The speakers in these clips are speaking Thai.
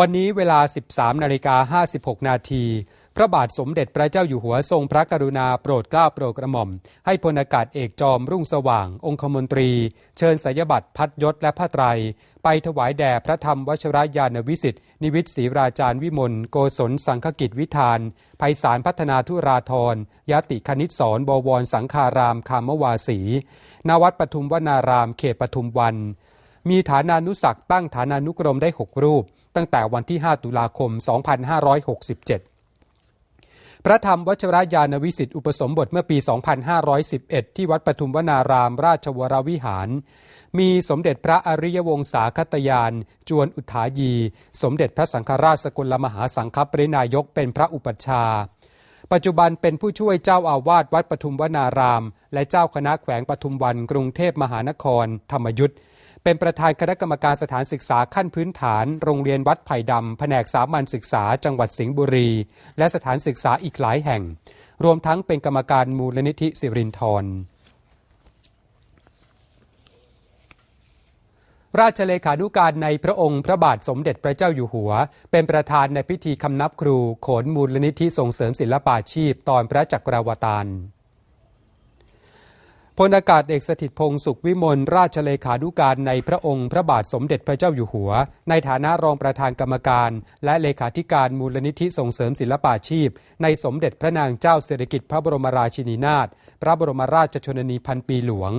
วันนี้เวลา 13นาฬิกา56 นาที พระบาทสมเด็จพระเจ้าอยู่หัวทรงพระกรุณาโปรดเกล้าโปรดกระหม่อม ให้พลอากาศเอกจอมรุ่งสว่าง องคมนตรี เชิญสายบัตรพัดยศและผ้าไตร ไปถวายแด่พระธรรมวชรยานวิสิทธินิวิตศรีราจารย์วิมลโกศลสังฆกิจวิธานภัยสารพัฒนาทุราธรยติคณิตสอนบวรสังคารามคามวาสีนวัดปทุมวนารามเขตปทุมวัน มีฐานานุสักตั้งฐานานุกรมได้ 6 รูป ตั้งแต่วันที่ 5 ตุลาคม 2567 พระธรรมวชรยานวิสิทธิอุปสมบทเมื่อปี 2511 ที่วัดปทุมวนารามราชวรวิหาร มีสมเด็จพระอริยวงศาคตยาน จวนอุทายี สมเด็จพระสังฆราชสกลมหาสังฆปรินายกเป็นพระอุปัชฌาย์ปัจจุบันเป็นผู้ช่วยเจ้าอาวาสวัดปทุมวนาราม และเจ้าคณะแขวงปทุมวันกรุงเทพมหานคร ธรรมยุทธ์ เป็นประธานคณะกรรมการสถานศึกษาขั้นพื้นฐาน โรงเรียนวัดไผ่ดำแผนกสามัญศึกษาจังหวัดสิงห์บุรี และสถานศึกษาอีกหลายแห่ง รวมทั้งเป็นกรรมการมูลนิธิสิรินทรราชเลขานุการในพระองค์พระบาทสมเด็จพระเจ้าอยู่หัว เป็นประธานในพิธีคำนับครู โขนมูลนิธิส่งเสริมศิลปาชีพตอนพระจักรวาตาร พลอากาศเอกสถิตพงศ์สุขวิมลราชเลขานุการในพระองค์พระบาทสมเด็จพระเจ้าอยู่หัว ในฐานะรองประธานกรรมการ และเลขาธิการมูลนิธิส่งเสริมศิลปาชีพ ในสมเด็จพระนางเจ้าสิริกิติ์พระบรมราชินีนาถพระบรมราชชนนีพันปีหลวง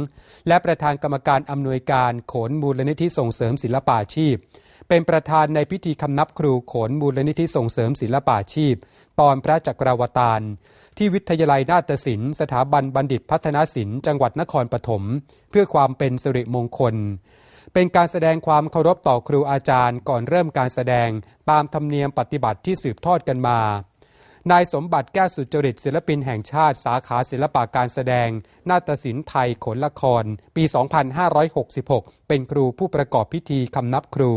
และประธานกรรมการอำนวยการโขนมูลนิธิส่งเสริมศิลปาชีพ เป็นประธานในพิธีคำนับครูโขนมูลนิธิส่งเสริมศิลปาชีพ ตอนพระจักรวตาร ที่วิทยาลัยนาฏศิลป์สถาบันบัณฑิตพัฒนศิลป์จังหวัดนครปฐมเพื่อความเป็นสิริมงคล เป็นการแสดงความเคารพต่อครูอาจารย์ก่อนเริ่มการแสดงตามธรรมเนียมปฏิบัติที่สืบทอดกันมานายสมบัติแก้วสุจริตศิลปินแห่งชาติสาขาศิลปะการแสดง นาฏศิลป์ไทยขนละคร ปี 2566 เป็นครูผู้ประกอบพิธีคำนับครู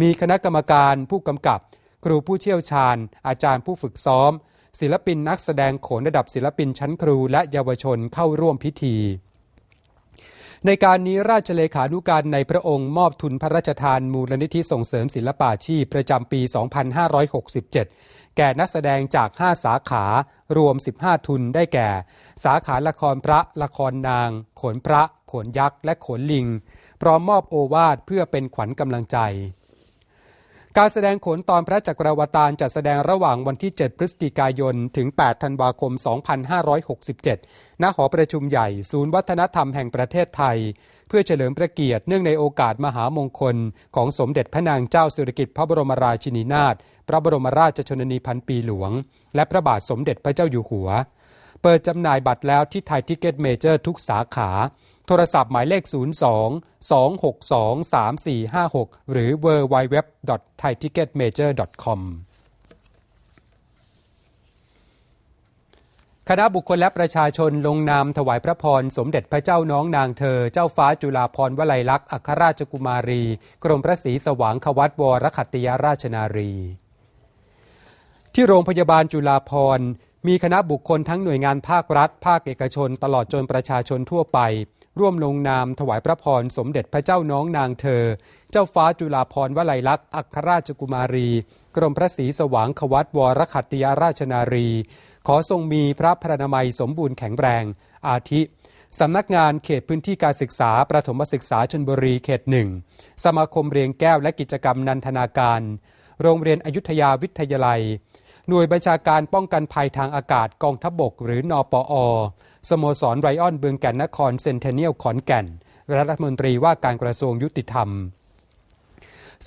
มีคณะกรรมการผู้กำกับ ครูผู้เชี่ยวชาญ อาจารย์ผู้ฝึกซ้อม ศิลปินนักแสดงโขนระดับศิลปินชั้นครูและเยาวชนเข้าร่วมพิธี ในการนี้ราชเลขานุการในพระองค์มอบทุนพระราชทานมูลนิธิส่งเสริมศิลปาชีพประจำปี 2567 แก่นักแสดงจาก 5 สาขารวม 15 ทุนได้แก่ สาขาละครพระ ละครนางโขนพระโขนยักษ์ และโขนลิง พร้อมมอบโอวาทเพื่อเป็นขวัญกำลังใจ การแสดงโขนตอนพระจักรวตารจะแสดงระหว่างวันที่ 7 พฤศจิกายน ถึง 8 ธันวาคม 2567 ณ หอประชุมใหญ่ ศูนย์วัฒนธรรมแห่งประเทศไทย เพื่อเฉลิมพระเกียรติเนื่องในโอกาสมหามงคล ของสมเด็จพระนางเจ้าสิริกิติ์พระบรมราชินีนาถ พระบรมราชชนนีพันปีหลวง และพระบาทสมเด็จพระเจ้าอยู่หัว เปิดจำหน่ายบัตรแล้วที่ไทยทิกเก็ตเมเจอร์ทุกสาขา โทรศัพท์หมายเลข 02 262 3456 หรือ www.thaiticketmajor.com คณะบุคคลและประชาชนลงนามถวายพระพร สมเด็จพระเจ้าน้องนางเธอ เจ้าฟ้าจุฬาภรณ์วลัยลักษณ์อัครราชกุมารี กรมพระศรีสว่างควัตวรขัตติยราชนารี ที่โรงพยาบาลจุฬาภรณ์มีคณะบุคคลทั้งหน่วยงานภาครัฐ ภาคเอกชน ตลอดจนประชาชนทั่วไป ร่วมลงนามถวายพระพรสมเด็จพระเจ้าน้องนางเธอ เจ้าฟ้าจุฬาภรณ์วลัยลักษณ์อัครราชกุมารี กรมพระศรีสว่างควัตวรขัตติยราชนารี ขอทรงมีพระพรนามัยสมบูรณ์แข็งแรง อาทิสำนักงานเขตพื้นที่การศึกษา ประถมศึกษาชนบุรีเขตหนึ่งสมาคมเรียงแก้วและกิจกรรมนันทนาการ โรงเรียนอยุธยาวิทยาลัย หน่วยบัญชาการป้องกันภัยทางอากาศกองทัพบกหรือนอปอ สโมสรไรออนเบืองแก่นนครเซนเทเนียลขอนแก่น รัฐมนตรีว่าการกระทรวงยุติธรรม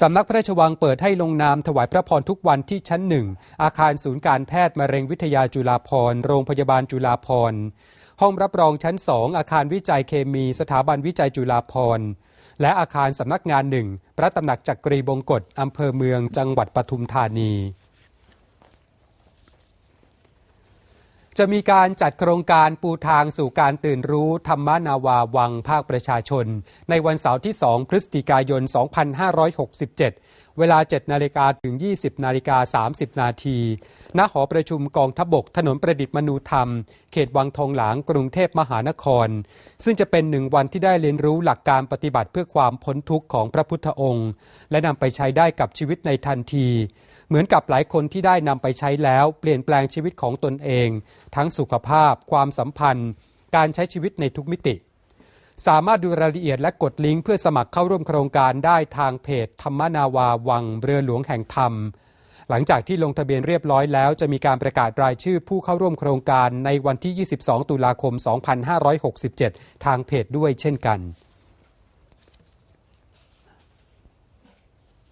สำนักพระราชวังเปิดให้ลงนามถวายพระพรทุกวันที่ชั้นหนึ่ง อาคารศูนย์การแพทย์มะเร็งวิทยาจุฬาภรโรงพยาบาลจุฬาภรห้องรับรองชั้นสองอาคารวิจัยเคมีสถาบันวิจัยจุฬาภรและอาคารสำนักงานหนึ่งพระตำหนักจักรีบงกฎอำเภอเมืองจังหวัดปทุมธานี จะมีการจัดโครงการปูทางสู่การตื่นรู้ธรรมนาวาวังภาคประชาชน ในวันเสาร์ที่ 2 พฤศจิกายน 2567 เวลา 7 นาฬิกาถึง 20 นาฬิกา 30 นาทีณหอประชุมกองทบกถนนประดิษฐ์มนูธรรม เขตวังทองหลางกรุงเทพมหานคร ซึ่งจะเป็นหนึ่งวันที่ได้เรียนรู้หลักการปฏิบัติเพื่อความพ้นทุกข์ของพระพุทธองค์ และนำไปใช้ได้กับชีวิตในทันที เหมือนกับหลายคนที่ได้นำไปใช้แล้วเปลี่ยนแปลงชีวิตของตนเอง ทั้งสุขภาพ ความสัมพันธ์ การใช้ชีวิตในทุกมิติ สามารถดูรายละเอียดและกดลิงก์เพื่อสมัครเข้าร่วมโครงการได้ทางเพจธรรมนาวาวังเรือหลวงแห่งธรรม หลังจากที่ลงทะเบียนเรียบร้อยแล้วจะมีการประกาศรายชื่อผู้เข้าร่วมโครงการในวันที่ 22 ตุลาคม 2567 ทางเพจด้วยเช่นกัน